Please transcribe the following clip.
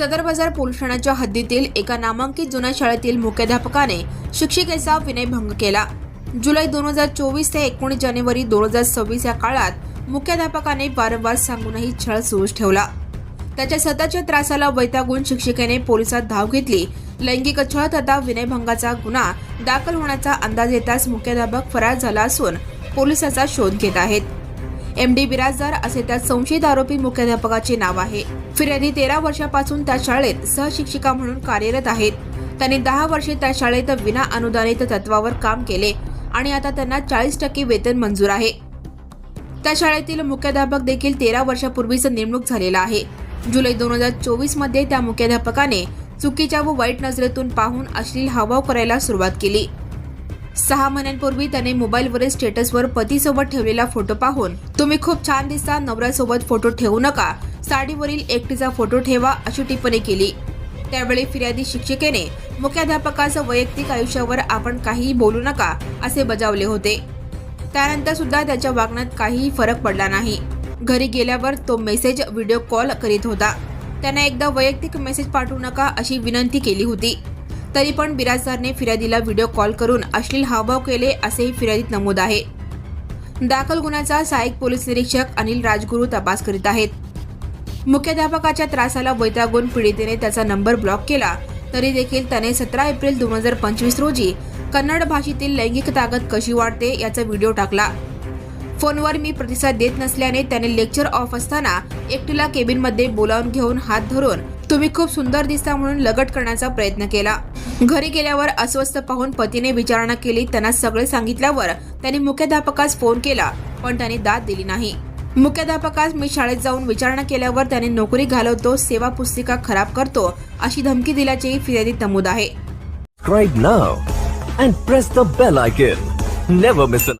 सदर बाजार पोलीस ठाण्याच्या हद्दीतील एका नामांकित जुन्या शाळेतील मुख्याध्यापकाने शिक्षिकेचा विनयभंग केला. जुलै दोन हजार चोवीस ते एकोणीस जानेवारी दोन हजार सव्वीस या काळात मुख्याध्यापकाने वारंवार सांगूनही छळ सुरूच ठेवला. त्याच्या सततच्या त्रासाला वैतागून शिक्षिकेने पोलिसात धाव घेतली. लैंगिक छळ तथा विनयभंगाचा गुन्हा दाखल होण्याचा अंदाज येताच मुख्याध्यापक फरार झाला असून पोलिसाचा शोध घेत आहेत. एम डी बिराजदार असे त्या संशयित आरोपी मुख्याध्यापकाचे नाव आहे. फिर्यादी तेरा वर्षापासून त्या शाळेत सहशिक्षिका म्हणून कार्यरत आहेत. त्यांनी दहा वर्षे त्या शाळेत विना अनुदानित तत्वावर काम केले आणि आता त्यांना चाळीस टक्के वेतन मंजूर आहे. त्या शाळेतील मुख्याध्यापक देखील तेरा वर्षापूर्वीच नेमणूक झालेला आहे. जुलै दोन हजार चोवीसमध्ये त्या मुख्याध्यापकाने चुकीच्या व वाईट नजरेतून पाहून अश्लील हावभाव करायला सुरुवात केली. सहा महिन्यांपूर्वी त्याने मोबाईलवरील स्टेटसवर पतीसोबत ठेवलेला फोटो पाहून तुम्ही खूप छान दिसता नवऱ्यासोबत फोटो ठेवू नका. साडीवरील एकटीचा फोटो ठेवा अशी टिप्पणी केली. त्यावेळी फिर्यादी शिक्षिकेने मुख्याध्यापकाचं वैयक्तिक आयुष्यावर आपण काहीही बोलू नका असे बजावले होते. त्यानंतर सुद्धा त्याच्या वागण्यात काहीही फरक पडला नाही. घरी गेल्यावर तो मेसेज व्हिडिओ कॉल करीत होता. त्याने एकदा वैयक्तिक मेसेज पाठवू नका अशी विनंती केली होती. तरी पण बिराजदारने फिर्यादीला व्हिडिओ कॉल करून अश्लील हावभाव केले असेही फिर्यादीत नमूद आहे. दाखल गुन्ह्याचा सहाय्यक पोलीस निरीक्षक अनिल राजगुरू तपास करीत आहेत. मुख्याध्यापकाच्या त्रासाला वैतागून पीडितेने त्याचा नंबर ब्लॉक केला तरी देखील त्याने सतरा एप्रिल दोन हजार पंचवीस रोजी कन्नड भाषेतील लैंगिक ताकद कशी वाढते याचा व्हिडिओ टाकला. फोनवर मी प्रतिसाद देत नसल्याने त्याने लेक्चर ऑफ असताना एकटीला केबिनमध्ये बोलावून घेऊन हात धरून तुम्ही खूप सुंदर दिसता म्हणून लगट करण्याचा प्रयत्न केला. घरी गेल्यावर अस्वस्थ पाहून पतीने विचारणा केली. त्यांना सगळे सांगितल्यावर त्यांनी मुख्याध्यापकास फोन केला पण त्याने दाद दिली नाही. मुख्याध्यापकास मी शाळेत जाऊन विचारणा केल्यावर त्याने नोकरी घालवतो सेवा पुस्तिका खराब करतो अशी धमकी दिल्याचेही फिर्यादीत नमूद आहे.